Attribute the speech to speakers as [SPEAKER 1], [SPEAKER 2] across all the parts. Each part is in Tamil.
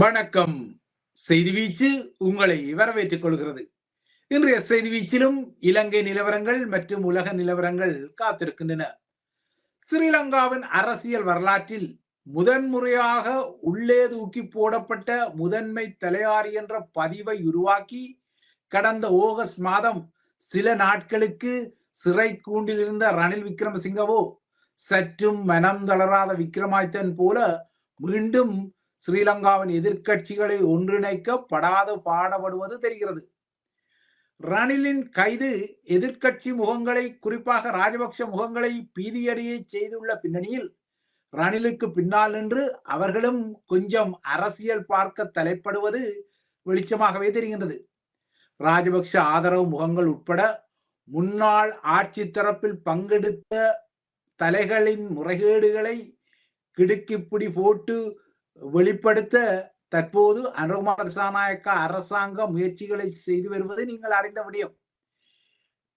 [SPEAKER 1] வணக்கம். செய்தி வீச்சு உங்களை வரவேற்றுக் கொள்கிறது. இன்றைய செய்தி வீச்சிலும் இலங்கை நிலவரங்கள் மற்றும் உலக நிலவரங்கள் காத்திருக்கின்றன. ஸ்ரீலங்காவின் அரசியல் வரலாற்றில் முதன்முறையாக உள்ளே தூக்கி போடப்பட்ட முதன்மை தலையாரி என்ற பதிவை உருவாக்கி கடந்த ஆகஸ்ட் மாதம் சில நாட்களுக்கு சிறை கூண்டில் இருந்த ரணில் விக்ரமசிங்கவோ சற்றும் மனம் தளராத விக்ரமாய்த்தன் போல மீண்டும் ஸ்ரீலங்காவின் எதிர்க்கட்சிகளை ஒன்றிணைக்க படாது பாடப்படுவது தெரிகிறது. ரணிலின் கைது எதிர்க்கட்சி முகங்களை குறிப்பாக ராஜபக்ஷ முகங்களை பீதியடைய செய்துள்ள பின்னணியில் ரணிலுக்கு பின்னால் நின்று அவர்களும் கொஞ்சம் அரசியல் பார்க்க தலைப்படுவது வெளிச்சமாகவே தெரிகின்றது. ராஜபக்ஷ ஆதரவு முகங்கள் உட்பட முன்னாள் ஆட்சி தரப்பில் பங்கெடுத்த தலைகளின் முறைகேடுகளை கிடுக்கிப்பிடி போட்டு வெளிப்படுத்த தற்போது அனுகுமார திசாநாயக்க அரசாங்க முயற்சிகளை செய்து வருவதை நீங்கள் அறிந்த முடியும்.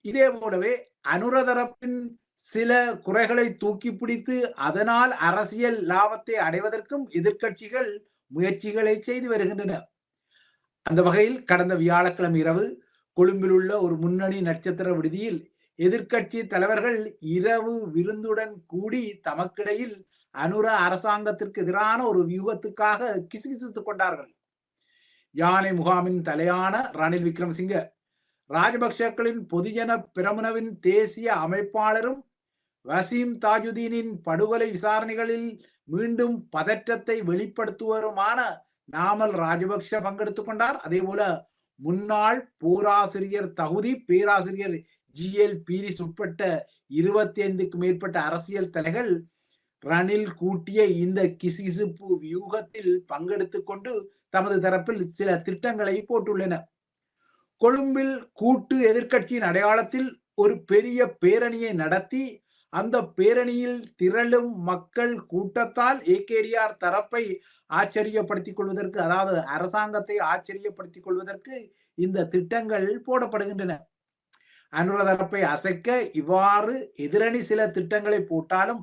[SPEAKER 1] இதே போலவே அனுரதரப்பின் சில குறைகளை தூக்கி பிடித்து அதனால் அரசியல் லாபத்தை அடைவதற்கும் எதிர்க்கட்சிகள் முயற்சிகளை செய்து வருகின்றன. அந்த வகையில் கடந்த வியாழக்கிழமை இரவு கொழும்பில் உள்ள ஒரு முன்னணி நட்சத்திர விடுதியில் எதிர்கட்சி தலைவர்கள் இரவு விருந்துடன் கூடி தமக்கிடையில் அனுர அரசாங்கத்திற்கு எதிரான ஒரு வியூகத்துக்காக கிசுகிசுத்துக் கொண்டார்கள். யானை முகாமின் தலையான ரணில் விக்ரமசிங்க ராஜபக்சக்களின் பொதுஜன பிரமுனவின் தேசிய அமைப்பாளரும் வசீம் தாஜுதீனின் படுகொலை விசாரணைகளில் மீண்டும் பதற்றத்தை வெளிப்படுத்துவருமான நாமல் ராஜபக்ஷ பங்கெடுத்துக் கொண்டார். அதே போல முன்னாள் போராசிரியர் தகுதி பேராசிரியர் ஜி எல் பீரிஸ் உட்பட்ட இருபத்தி ஐந்துக்கு மேற்பட்ட அரசியல் தலைகள் ரணில் கூட்டிய இந்த கிசுகிசுப்பு வியூகத்தில் பங்கெடுத்துக் கொண்டு தமது தரப்பில் சில திட்டங்களை போட்டுள்ளன. கொழும்பில் கூட்டு எதிர்க்கட்சியின் அடையாளத்தில் ஒரு பெரிய பேரணியை நடத்தி அந்த பேரணியில் திரளும் மக்கள் கூட்டத்தால் ஏகேடிஆர் தரப்பை ஆச்சரியப்படுத்திக் கொள்வதற்கு அதாவது அரசாங்கத்தை ஆச்சரியப்படுத்திக் கொள்வதற்கு இந்த திட்டங்கள் போடப்படுகின்றன. அனுர தரப்பை அசைக்க இவ்வாறு எதிரணி சில திட்டங்களை போட்டாலும்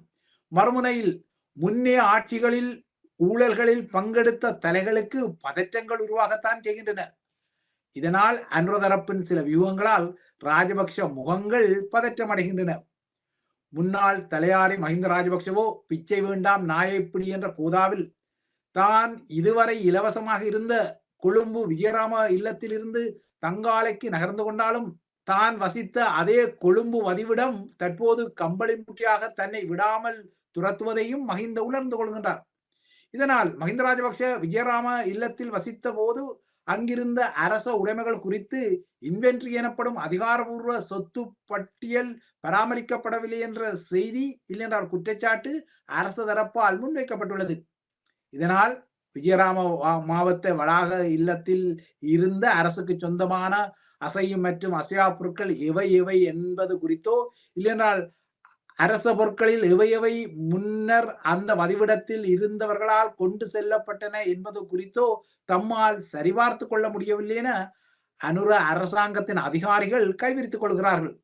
[SPEAKER 1] மறுமுனையில் முன்னே ஆட்சிகளில் ஊழல்களில் பங்கெடுத்த தலைகளுக்கு பதற்றங்கள் உருவாகத்தான் செய்கின்றன. இதனால் அனுரதரப்பின் சில வியூகங்களால் ராஜபக்ஷ முகங்கள் பதற்றம் அடைகின்றன முன்னாள் தலையாரி மஹிந்த ராஜபக்சவோ பிச்சை வேண்டாம் நாயைப்பிடி என்ற கூதாவில் தான் இதுவரை இலவசமாக இருந்த கொழும்பு விஜயராம இல்லத்திலிருந்து தங்காலைக்கு நகர்ந்து கொண்டாலும் தான் வசித்த அதே கொழும்பு வதிவிடம் தற்போது கம்பளி முட்டியாக தன்னை விடாமல் துரத்துவதையும் மஹிந்த உணர்ந்து கொள்கின்றார். இதனால் மஹிந்த ராஜபக்ஷ விஜயராம இல்லத்தில் வசித்த போது அங்கிருந்த அரச உடைமைகள் குறித்து இன்வென்ட்ரி எனப்படும் அதிகாரபூர்வ சொத்து பட்டியல் பராமரிக்கப்படவில்லை என்ற செய்தி இல்லைன்றால் குற்றச்சாட்டு அரசு தரப்பால் முன்வைக்கப்பட்டுள்ளது. இதனால் விஜயராம மாவட்ட வளாக இல்லத்தில் இருந்த அரசுக்கு சொந்தமான அசையும் மற்றும் அசையா பொருட்கள் எவை எவை என்பது குறித்தோ இல்லையென்றால் அரச பொருட்களில் எவையவை எவை முன்னர் அந்த வதிவிடத்தில் இருந்தவர்களால் கொண்டு செல்லப்பட்டன என்பது குறித்தோ தம்மால் சரிபார்த்து கொள்ள முடியவில்லை என அனுர அரசாங்கத்தின் அதிகாரிகள் கைவிரித்துக் கொள்கிறார்கள்.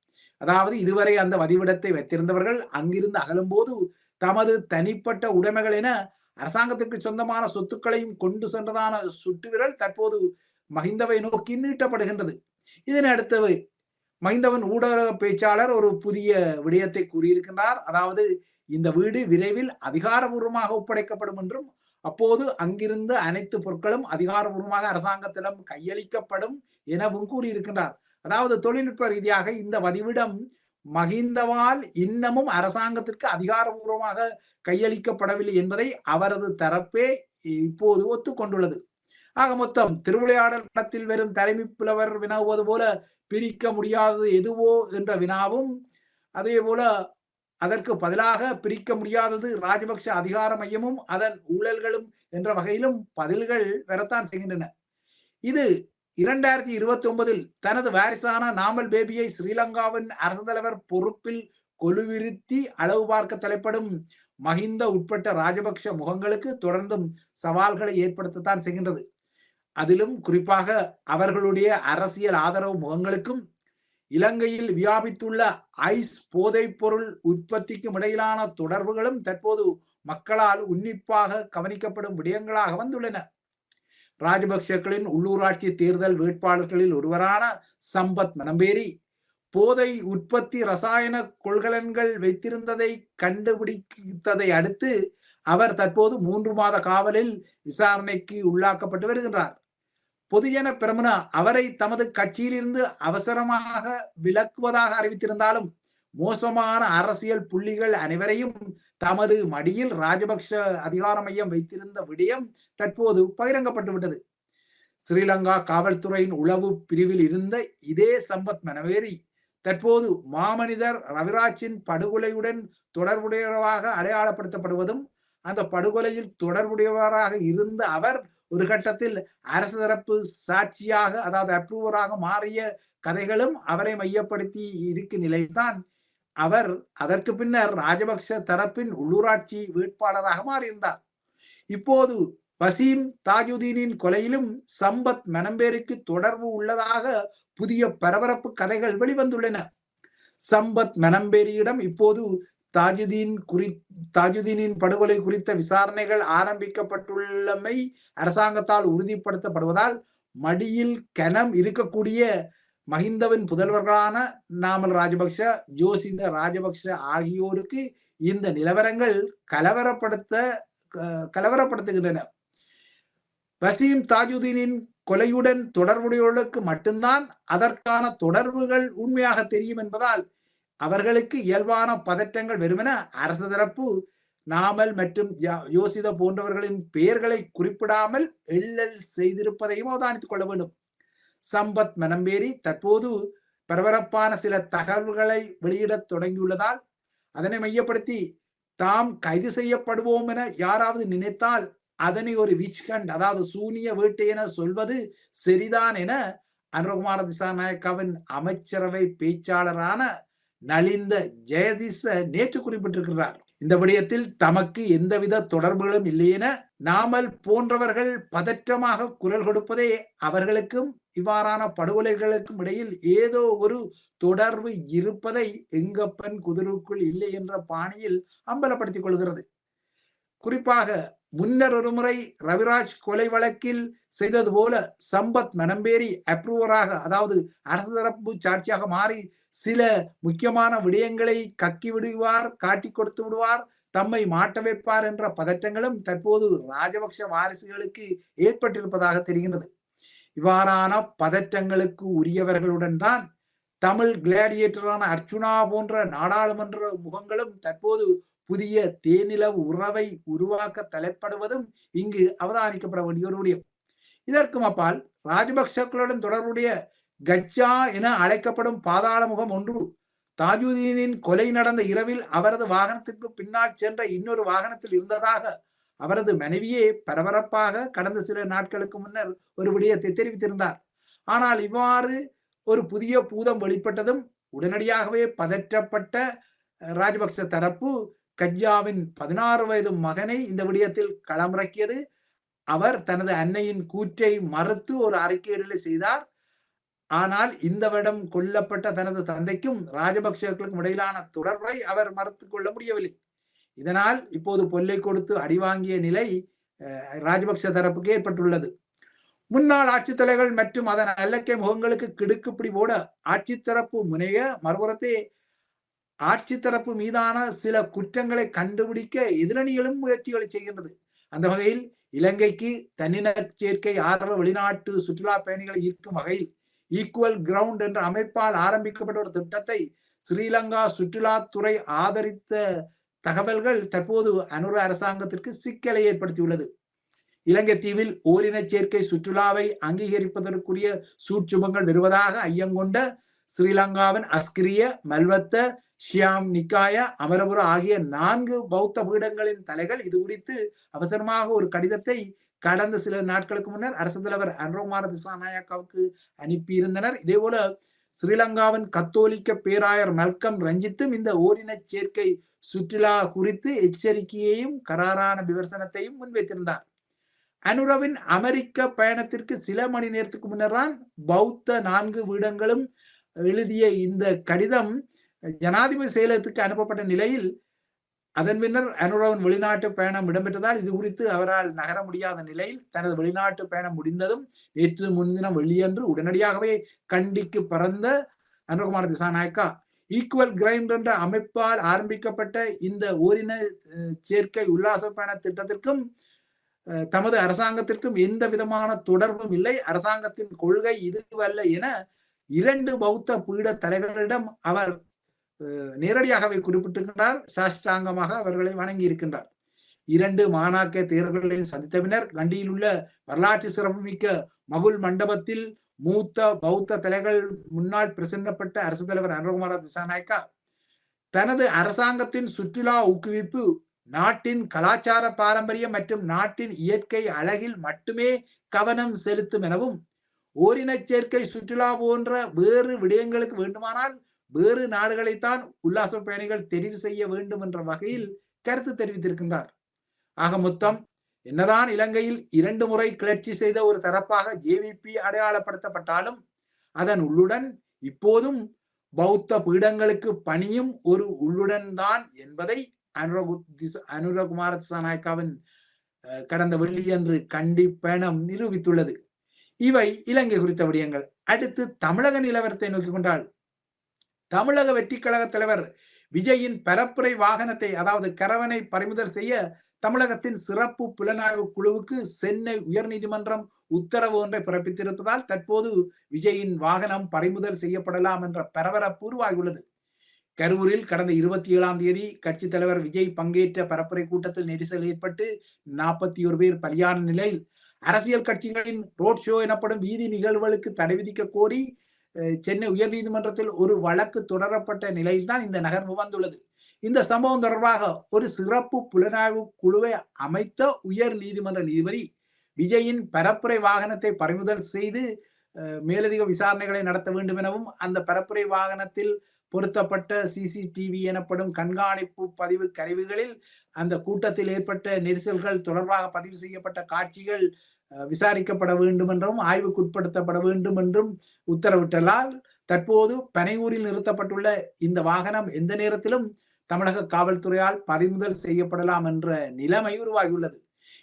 [SPEAKER 1] அதாவது இதுவரை அந்த வதிவிடத்தை வைத்திருந்தவர்கள் அங்கிருந்து அகலும் போது தமது தனிப்பட்ட உடைமைகள் என அரசாங்கத்திற்கு சொந்தமான சொத்துக்களையும் கொண்டு சென்றதான சுட்டுவிரல் தற்போது மஹிந்தவை நோக்கி நீட்டப்படுகின்றது. இதனை அடுத்தது மைந்தவன் ஊடக பேச்சாளர் ஒரு புதிய விடயத்தை கூறியிருக்கின்றார். அதாவது இந்த வீடு விரைவில் அதிகாரபூர்வமாக ஒப்படைக்கப்படும் என்றும் அப்போது அங்கிருந்த அனைத்து பொருட்களும் அதிகாரபூர்வமாக அரசாங்கத்திடம் கையளிக்கப்படும் எனவும் கூறியிருக்கின்றார். அதாவது தொழில்நுட்ப ரீதியாக இந்த வதிவிடம் மகிந்தவால் இன்னமும் அரசாங்கத்திற்கு அதிகாரபூர்வமாக கையளிக்கப்படவில்லை என்பதை அவரது தரப்பே இப்போது ஒத்துக்கொண்டுள்ளது. ஆக மொத்தம் திருவிளையாடல் படத்தில் வெறும் தலைமை புலவர் வினவுவது போல பிரிக்க முடியாதது எதுவோ என்ற வினாவும் அதே போல அதற்கு பதிலாக பிரிக்க முடியாதது ராஜபக்ஷ அதிகார மையமும் அதன் ஊழல்களும் என்ற வகையிலும் பதில்கள் வரத்தான் செய்கின்றன. இது இரண்டாயிரத்தி இருபத்தி ஒன்பதில் தனது வாரிசான நாமல் பேபியை ஸ்ரீலங்காவின் அரசு தலைவர் பொறுப்பில் கொலுவிருத்தி அளவு பார்க்க தலைப்படும் மஹிந்த உட்பட்ட ராஜபக்ஷ முகங்களுக்கு தொடர்ந்தும் சவால்களை ஏற்படுத்தத்தான் செய்கின்றது. அதிலும் குறிப்பாக அவர்களுடைய அரசியல் ஆதரவு முகங்களுக்கும் இலங்கையில் வியாபித்துள்ள ஐஸ் போதைப் பொருள் உற்பத்திக்கும் இடையிலான தொடர்புகளும் தற்போது மக்களால் உன்னிப்பாக கவனிக்கப்படும் விடயங்களாக வந்துள்ளன. ராஜபக்சேக்களின் உள்ளூராட்சி தேர்தல் வேட்பாளர்களில் ஒருவரான சம்பத் மனம்பேரி போதை உற்பத்தி ரசாயன கொள்கலன்கள் வைத்திருந்ததை கண்டுபிடித்ததை அடுத்து அவர் தற்போது மூன்று மாத காவலில் விசாரணைக்கு உள்ளாக்கப்பட்டு வருகின்றார். பொதுஜன பெருமனா அவரை தமது கட்சியிலிருந்து அவசரமாக விலக்குவதாக அறிவித்திருந்தாலும் மோசமான அரசியல் புள்ளிகள் அனைவரையும் தமது மடியில் ராஜபக்ஷ அதிகார மையம் வைத்திருந்த விடயம் தற்போது பகிரங்கப்பட்டு விட்டது ஸ்ரீலங்கா காவல்துறையின் உளவு பிரிவில் இருந்த இதே சம்பத் மனவேரி தற்போது மாமனிதர் ரவிராஜின் படுகொலையுடன் தொடர்புடையவராக அடையாளப்படுத்தப்படுவதும் அந்த படுகொலையில் தொடர்புடையவராக இருந்த அவர் ஒரு கட்டத்தில் அரசு தரப்பு சாட்சியாக அதாவது அப்ரூவராக மாறிய கதைகளும் அவரை மையப்படுத்தி இருக்கும் நிலைதான். அவர் அதற்கு பின்னர் ராஜபக்ஷ தரப்பின் உள்ளூராட்சி வேட்பாளராக மாறியிருந்தார். இப்போது வசீம் தாஜுதீனின் கொலையிலும் சம்பத் மனம்பேருக்கு தொடர்பு உள்ளதாக புதிய பரபரப்பு கதைகள் வெளிவந்துள்ளன. சம்பத் மனம்பேரியிடம் இப்போது தாஜுதீன் குறி தாஜுதீனின் படுகொலை குறித்த விசாரணைகள் ஆரம்பிக்கப்பட்டுள்ளமை அரசாங்கத்தால் உறுதிப்படுத்தப்படுவதால் மடியில் கனம் இருக்கக்கூடிய மஹிந்தவின் புதல்வர்களான நாமல் ராஜபக்ஷ ஜோசிந்த ராஜபக்ஷ ஆகியோருக்கு இந்த நிலவரங்கள் கலவரப்படுத்த கலவரப்படுத்துகின்றன. வசீம் தாஜுதீனின் கொலையுடன் தொடர்புடையவர்களுக்கு மட்டும்தான் அதற்கான தொடர்புகள் உண்மையாக தெரியும் என்பதால் அவர்களுக்கு இயல்பான பதற்றங்கள் வெறுமென அரசு தரப்பு நாமல் மற்றும் யோசித போன்றவர்களின் பெயர்களை குறிப்பிடாமல் எள்ளல் செய்திருப்பதையும் அவதானித்துக் கொள்ள வேண்டும். சம்பத் மனம்பேரி தற்போது பரபரப்பான சில தகவல்களை வெளியிடத் தொடங்கியுள்ளதால் அதனை மையப்படுத்தி தாம் கைது செய்யப்படுவோம் என யாராவது நினைத்தால் அதனை ஒரு விச்கண்ட் அதாவது சூனிய வேட்டை என சொல்வது சரிதான் என அனுரகுமார திசாநாயக்காவின் அமைச்சரவை பேச்சாளரான நலிந்த ஜெயதிச நேற்று குறிப்பிட்டிருக்கிறார். இந்த விடயத்தில் தமக்கு எந்தவித தொடர்புகளும் இல்லையென நாமல் போன்றவர்கள் பதற்றமாக குரல் கொடுப்பதே அவர்களுக்கும் இவ்வாறான படுகொலைகளுக்கும் இடையில் ஏதோ ஒரு தொடர்பு இருப்பதை எங்கப்பன் குதிருக்குள் இல்லை என்ற பாணியில் அம்பலப்படுத்திக் கொள்கிறது. குறிப்பாக முன்னர் ஒரு முறை ரவிராஜ் கொலை வழக்கில் செய்தது போல சம்பத் மனம்பேரி அப்ரூவராக அதாவது அரசு தரப்பு சாட்சியாக மாறி சில முக்கியமான விடயங்களை கக்கி விடுவார் காட்டி கொடுத்து விடுவார் தம்மை மாட்ட வைப்பார் என்ற பதற்றங்களும் தற்போது ராஜபக்ஷ வாரிசுகளுக்கு ஏற்பட்டிருப்பதாக தெரிகின்றது. இவ்வாறான பதற்றங்களுக்கு உரியவர்களுடன் தான் தமிழ் கிளாடியேட்டரான அர்ச்சுனா போன்ற நாடாளுமன்ற முகங்களும் தற்போது புதிய தேனிலவு உறவை உருவாக்க தலைப்படுவதும் இங்கு அவதானிக்கப்பட வேண்டிய ஒரு விடயம். இதற்கும் அப்பால் ராஜபக்சக்களுடன் தொடர்புடைய கச்சா என அழைக்கப்படும் பாதாள முகம் ஒன்று தாஜுதீனின் கொலை நடந்த இரவில் அவரது வாகனத்திற்கு பின்னால் சென்ற இன்னொரு வாகனத்தில் இருந்ததாக அவரது மனைவியே பரபரப்பாக கடந்த சில நாட்களுக்கு முன்னர் ஒரு விடயத்தை தெரிவித்திருந்தார். ஆனால் இவ்வாறு ஒரு புதிய பூதம் வெளிப்பட்டதும் உடனடியாகவே பதற்றப்பட்ட ராஜபக்ச தரப்பு கஜ்யாவின் பதினாறு வயது மகனை இந்த விடயத்தில் களமிறக்கியது. அவர் தனது அன்னையின் கூற்றை மறுத்து ஒரு அறிக்கையிடலை செய்தார். ஆனால் இந்த வருடம் கொல்லப்பட்ட தனது தந்தைக்கும் ராஜபக்சேக்களுக்கும் இடையிலான தொடர்பை அவர் மறுத்து கொள்ள முடியவில்லை. இதனால் இப்போது பொல்லை கொடுத்து அடிவாங்கிய நிலை ராஜபக்ச தரப்புக்கு ஏற்பட்டுள்ளது. முன்னாள் ஆட்சித்தலைகள் மற்றும் அதன் அல்லக்கை முகங்களுக்கு கிடுக்குப்பிடி போட ஆட்சி தரப்பு முனைய மறுபுறத்தை ஆட்சி தரப்பு மீதான சில குற்றங்களை கண்டுபிடிக்க எதிரணிகளும் முயற்சிகளை செய்கின்றது. அந்த வகையில் இலங்கைக்கு தன்னின சேர்க்கை ஆதரவு வெளிநாட்டு சுற்றுலா பயணிகளை ஈர்க்கும் வகையில் ஈக்குவல் கிரவுண்ட் என்ற அமைப்பால் ஆரம்பிக்கப்பட்ட ஒரு திட்டத்தை ஸ்ரீலங்கா சுற்றுலாத்துறை ஆதரித்த தகவல்கள் தற்போது அனுர அரசாங்கத்திற்கு சிக்கலை ஏற்படுத்தியுள்ளது. இலங்கை தீவில் ஓரின சேர்க்கை சுற்றுலாவை அங்கீகரிப்பதற்குரிய சூட்சுமங்கள் வருவதாக ஐயங்கொண்ட ஸ்ரீலங்காவின் அஸ்கிரிய மல்வத்த ஷியாம் நிக்காயா அமரபுர ஆகிய நான்கு பௌத்த பீடங்களின் தலைகள். இது குறித்து அவசரமாக ஒரு கடிதத்தை கடந்த சில நாட்களுக்கு முன்னர் அரசு தலைவர் அன்ரோமார திசாநாயக்காவுக்கு அனுப்பியிருந்தனர். இதே போல ஸ்ரீலங்காவின் கத்தோலிக்க பேராயர் மல்கம் ரஞ்சித்தும் இந்த ஓரின சேர்க்கை சுற்றுலா குறித்து எச்சரிக்கையையும் கராரான விமர்சனத்தையும் முன்வைத்திருந்தார். அனுரவின் அமெரிக்க பயணத்திற்கு சில மணி நேரத்துக்கு முன்னர் தான் பௌத்த நான்கு வீடங்களும் எழுதிய இந்த கடிதம் ஜனாதிபதி செயலகத்துக்கு அனுப்பப்பட்ட நிலையில் அதன் பின்னர் அனுரவன் வெளிநாட்டு பயணம் இடம்பெற்றதால் இது குறித்து அவரால் நகர முடியாத நிலையில் தனது வெளிநாட்டு பயணம் முடிந்ததும் நேற்று முன்தினம் வெளியன்று உடனடியாகவே கண்டிக்கு பறந்த அனுரகுமார் திசாநாயக்கா ஈக்குவல் கிரைண்ட் என்ற அமைப்பால் ஆரம்பிக்கப்பட்ட இந்த ஓரின சேர்க்கை உல்லாச பயண திட்டத்திற்கும் தமது அரசாங்கத்திற்கும் எந்த விதமான தொடர்பும் இல்லை. அரசாங்கத்தின் கொள்கை இதுவல்ல என இரண்டு பௌத்த பீட தலைவர்களிடம் அவர் நேரடியாகவே குறிப்பிட்டிருக்கின்றார் சாஷ்டாங்கமாக அவர்களை வணங்கி இருக்கின்றார் இரண்டு மாணாக்க தேர்தல்களையும் சந்தித்த பின்னர் கண்டியில் உள்ள வரலாற்று சிறப்புமிக்க மகுல் மண்டபத்தில் மூத்த பௌத்த தலைகள் முன்னாள் பிரசன்னப்பட்ட அரசு தலைவர் அனுரகுமார திசாநாயக்கா தனது அரசாங்கத்தின் சுற்றுலா ஊக்குவிப்பு நாட்டின் கலாச்சார பாரம்பரியம் மற்றும் நாட்டின் இயற்கை அழகில் மட்டுமே கவனம் செலுத்தும் எனவும் ஓரினச் சேர்க்கை சுற்றுலா போன்ற வேறு விடயங்களுக்கு வேண்டுமானால் வேறு நாடுகளைத்தான் உல்லாச பயணிகள் தெரிவு செய்ய வேண்டும் என்ற வகையில் கருத்து தெரிவித்திருக்கின்றார். ஆக மொத்தம் என்னதான் இலங்கையில் இரண்டு முறை கிளர்ச்சி செய்த ஒரு தரப்பாக ஜேவிபி அடையாளப்படுத்தப்பட்டாலும் அதன் உள்ளுடன் இப்போதும் பௌத்த பீடங்களுக்கு பணியும் ஒரு உள்ளுடன் தான் என்பதை அனுரகு அனுரகுமார திசாநாயக்காவின் கடந்த வெள்ளியன்று கண்டி நிரூபித்துள்ளது. இவை இலங்கை குறித்த விடயங்கள். அடுத்து தமிழக நிலவரத்தை நோக்கி கொண்டால் தமிழக வெற்றி கழக தலைவர் விஜயின் பரப்புரை வாகனத்தை அதாவது கரவனை பறிமுதல் செய்ய தமிழகத்தின் சிறப்பு புலனாய்வு குழுவுக்கு சென்னை உயர்நீதிமன்றம் உத்தரவு ஒன்றை பிறப்பித்திருப்பதால் தற்போது விஜயின் வாகனம் பறிமுதல் செய்யப்படலாம் என்ற பரபரப்பு உருவாகியுள்ளது. கரூரில் கடந்த இருபத்தி ஏழாம் தேதி கட்சி தலைவர் விஜய் பங்கேற்ற பரப்புரை கூட்டத்தில் நெரிசல் ஏற்பட்டு நாற்பத்தி ஒரு பேர் பலியான நிலையில் அரசியல் கட்சிகளின் ரோட் ஷோ எனப்படும் வீதி நிகழ்வுகளுக்கு தடை விதிக்க கோரி சென்னை உயர்நீதிமன்றத்தில் ஒரு வழக்கு தொடரப்பட்ட நிலையில்தான் இந்த நகர்வு வந்துள்ளது இந்த சம்பவம் தொடர்பாக ஒரு சிறப்பு புலனாய்வு குழுவை அமைத்த உயர் நீதிமன்ற நீதிபதி விஜயின் பரப்புரை வாகனத்தை பறிமுதல் செய்து மேலதிக விசாரணைகளை நடத்த வேண்டும் எனவும் அந்த பரப்புரை வாகனத்தில் பொருத்தப்பட்ட சிசிடிவி எனப்படும் கண்காணிப்பு பதிவு கருவிகளில் அந்த கூட்டத்தில் ஏற்பட்ட நெரிசல்கள் தொடர்பாக பதிவு செய்யப்பட்ட காட்சிகள் விசாரிக்கப்பட வேண்டும் என்றும் ஆய்வுக்குட்படுத்தப்பட வேண்டும் என்றும் உத்தரவிட்டதால் தற்போது பனையூரில் நிறுத்தப்பட்டுள்ள இந்த வாகனம் எந்த நேரத்திலும் தமிழக காவல்துறையால் பறிமுதல் செய்யப்படலாம் என்ற நிலைமை உருவாகியுள்ளது.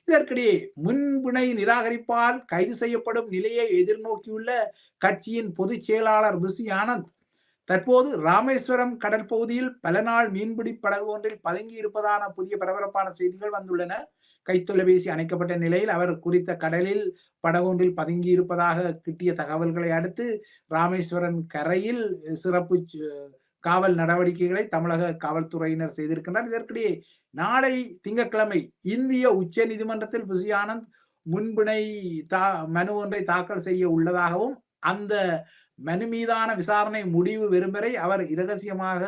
[SPEAKER 1] இதற்கிடையே முன்பிணை நிராகரிப்பால் கைது செய்யப்படும் நிலையை எதிர்நோக்கியுள்ள கட்சியின் பொதுச் செயலாளர் ரிஷி ஆனந்த் தற்போது ராமேஸ்வரம் கடற்பகுதியில் பல நாள் மீன்பிடி படகு ஒன்றில் பதுங்கி இருப்பதான புதிய பரபரப்பான செய்திகள் வந்துள்ளன. கைத்தொலைபேசி அணைக்கப்பட்ட நிலையில் அவர் குறித்த கடலில் படகொன்றில் பதுங்கியிருப்பதாக கிட்டிய தகவல்களை அடுத்து ராமேஸ்வரன் கரையில் சிறப்பு காவல் நடவடிக்கைகளை தமிழக காவல்துறையினர் செய்திருக்கின்றனர். இதற்கிடையே நாளை திங்கட்கிழமை இந்திய உச்ச நீதிமன்றத்தில் புசி ஆனந்த் முன்பிணை தா மனு ஒன்றை தாக்கல் செய்ய உள்ளதாகவும் அந்த மனு மீதான விசாரணை முடிவு வெறும் வரை அவர் இரகசியமாக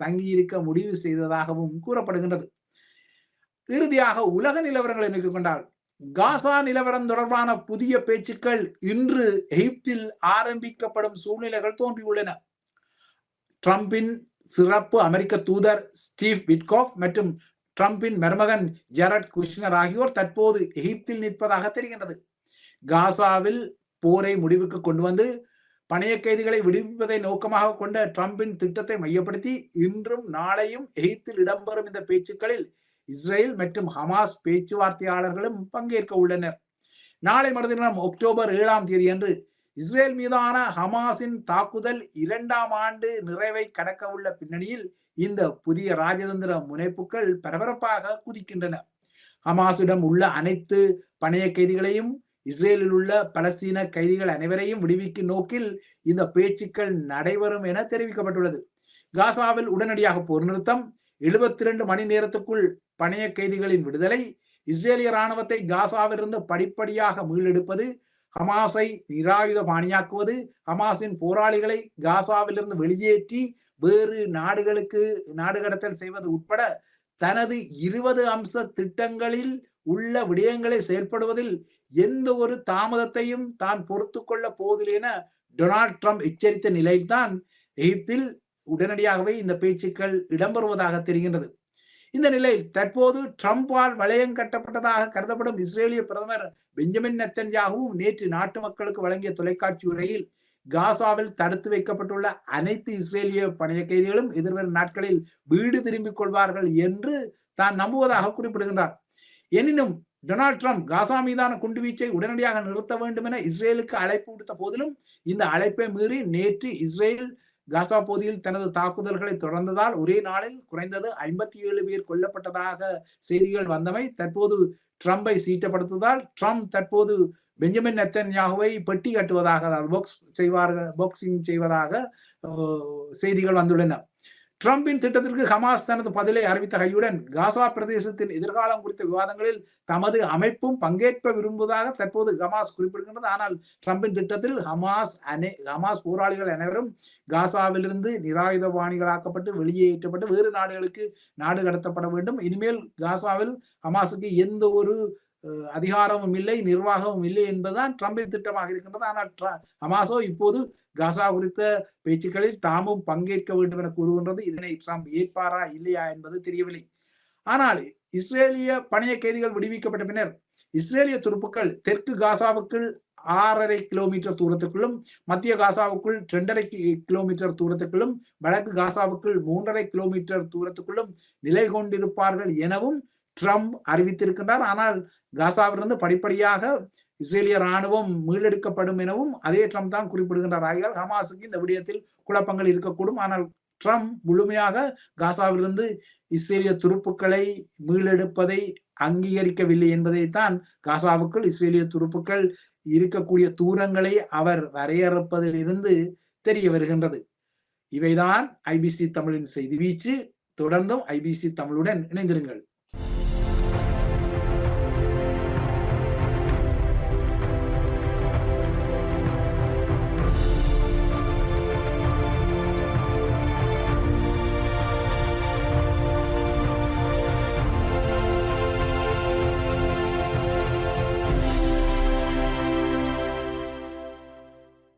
[SPEAKER 1] தங்கியிருக்க முடிவு செய்ததாகவும் கூறப்படுகின்றது. இறுதியாக உலக நிலவரங்களை நோக்கிக் கொண்டால் காசா நிலவரம் தொடர்பான புதிய பேச்சுக்கள் இன்று எகிப்தில் ஆரம்பிக்கப்படும் சூழ்நிலைகள் தோன்றியுள்ளன. ட்ரம்பின் சிறப்பு அமெரிக்க தூதர் ஸ்டீவ் விட்காஃப் மற்றும் ட்ரம்பின் மருமகன் ஜெரட் குஷ்னர் ஆகியோர் தற்போது எகிப்தில் நிற்பதாக தெரிகின்றது. காசாவில் போரை முடிவுக்கு கொண்டு வந்து பணைய கைதிகளை விடுவிப்பதை நோக்கமாக கொண்ட ட்ரம்பின் திட்டத்தை மையப்படுத்தி இன்றும் நாளையும் எகிப்தில் இடம்பெறும் இந்த பேச்சுக்களில் இஸ்ரேல் மற்றும் ஹமாஸ் பேச்சுவார்த்தையாளர்களும் பங்கேற்க உள்ளனர். நாளை மறுதினம் அக்டோபர் ஏழாம் தேதி அன்று இஸ்ரேல் மீதான ஹமாஸின் தாக்குதல் இரண்டாம் ஆண்டு நிறைவை கடக்க உள்ள பின்னணியில் இந்த புதிய ராஜதந்திர முனைப்புகள் பரபரப்பாக குதிக்கின்றன. ஹமாஸிடம் உள்ள அனைத்து பணைய கைதிகளையும் இஸ்ரேலில் உள்ள பலஸ்தீன கைதிகள் அனைவரையும் விடுவிக்கும் நோக்கில் இந்த பேச்சுக்கள் நடைபெறும் என தெரிவிக்கப்பட்டுள்ளது. காசாவில் உடனடியாக போர் நிறுத்தம் எழுபத்தி ரெண்டு மணி நேரத்துக்குள் பணைய கைதிகளின் விடுதலை இஸ்ரேலிய ராணுவத்தை காசாவிலிருந்து படிப்படியாக மீளெடுப்பது ஹமாஸை நிராயுத பாணியாக்குவது ஹமாஸின் போராளிகளை காசாவிலிருந்து வெளியேற்றி வேறு நாடுகளுக்கு நாடு கடத்தல் செய்வது உட்பட தனது இருபது அம்ச திட்டங்களில் உள்ள விடயங்களை செயல்படுவதில் எந்த ஒரு தாமதத்தையும் தான் பொறுத்து கொள்ள போவதில்லை என டொனால்ட் ட்ரம்ப் எச்சரித்த நிலையில்தான் எகிப்தில் உடனடியாகவே இந்த பேச்சுக்கள் இடம்பெறுவதாக தெரிகின்றது. இந்த நிலையில் தற்போது ட்ரம்பால் வளையம் கட்டப்பட்டதாக கருதப்படும் இஸ்ரேலிய பிரதமர் பெஞ்சமின் நெத்தன்யாகவும் நேற்று நாட்டு மக்களுக்கு வழங்கிய தொலைக்காட்சி உரையில் காசாவில் தடுத்து வைக்கப்பட்டுள்ள அனைத்து இஸ்ரேலிய பணைய கைதிகளும் எதிர்வரும் நாட்களில் வீடு திரும்பிக் கொள்வார்கள் என்று தான் நம்புவதாக குறிப்பிடுகின்றார். எனினும் டொனால்ட் ட்ரம்ப் காசா மீதான குண்டுவீச்சை உடனடியாக நிறுத்த வேண்டும் என இஸ்ரேலுக்கு அழைப்பு விடுத்த போதிலும் இந்த அழைப்பை மீறி நேற்று இஸ்ரேல் காசா பகுதியில் தனது தாக்குதல்களை தொடர்ந்ததால் ஒரே நாளில் குறைந்தது ஐம்பத்தி ஏழு பேர் கொல்லப்பட்டதாக செய்திகள் வந்தமை தற்போது ட்ரம்பை சீட்டப்படுத்துவதால் ட்ரம்ப் தற்போது பெஞ்சமின் நெத்தன்யாகுவை பெட்டி கட்டுவதாக பாக்ஸ் செய்வார்கள் பாக்ஸிங் செய்வதாக செய்திகள் வந்துள்ளன. டிரம்பின் திட்டத்திற்கு ஹமாஸ் தனது பதிலை அறிவித்த கையுடன் காசா பிரதேசத்தின் எதிர்காலம் குறித்த விவாதங்களில் தமது அமைப்பும் பங்கேற்க விரும்புவதாக தற்போது ஹமாஸ் குறிப்பிடுகின்றது. ஆனால் டிரம்பின் திட்டத்தில் ஹமாஸ் அனை ஹமாஸ் போராளிகள் அனைவரும் காசாவிலிருந்து நிராயுதபாணிகளாக்கப்பட்டு வெளியேற்றப்பட்டு வேறு நாடுகளுக்கு நாடு கடத்தப்பட வேண்டும். இனிமேல் காசாவில் ஹமாஸுக்கு எந்த ஒரு அதிகாரமும் இல்லை நிர்வாகமும் இல்லை என்பதுதான் ட்ரம்பின் திட்டமாக இருக்கின்றது. ஆனால் ஹமாசோ இப்போது காசா குறித்த பேச்சுக்களில் தாமும் பங்கேற்க வேண்டும் என கூறுகின்றது. இதனை ட்ரம்ப் ஏற்பாரா இல்லையா என்பது தெரியவில்லை. ஆனால் இஸ்ரேலிய பணைய கைதிகள் விடுவிக்கப்பட்ட பின்னர் இஸ்ரேலிய துருப்புக்கள் தெற்கு காசாவுக்குள் ஆறரை கிலோமீட்டர் தூரத்துக்குள்ளும் மத்திய காசாவுக்குள் இரண்டரை கிலோமீட்டர் தூரத்துக்குள்ளும் வடக்கு காசாவுக்குள் மூன்றரை கிலோமீட்டர் தூரத்துக்குள்ளும் நிலை கொண்டிருப்பார்கள் எனவும் ட்ரம்ப் அறிவித்திருக்கின்றார். ஆனால் காசாவிலிருந்து படிப்படியாக இஸ்ரேலிய ராணுவம் மீளெடுக்கப்படும் எனவும் அதே ட்ரம்ப் தான் குறிப்பிடுகின்றார். ஆகையால் ஹமாஸுக்கு இந்த விடயத்தில் குழப்பங்கள் இருக்கக்கூடும். ஆனால் ட்ரம்ப் முழுமையாக காசாவிலிருந்து இஸ்ரேலிய துருப்புக்களை மீளெடுப்பதை அங்கீகரிக்கவில்லை என்பதைத்தான் காசாவுக்குள் இஸ்ரேலிய துருப்புக்கள் இருக்கக்கூடிய தூரங்களை அவர் வரையறுப்பதிலிருந்து தெரிய வருகின்றது. இவைதான் ஐபிசி தமிழின் செய்தி வீச்சு. தொடர்ந்தும் ஐபிசி தமிழுடன் இணைந்திருங்கள்.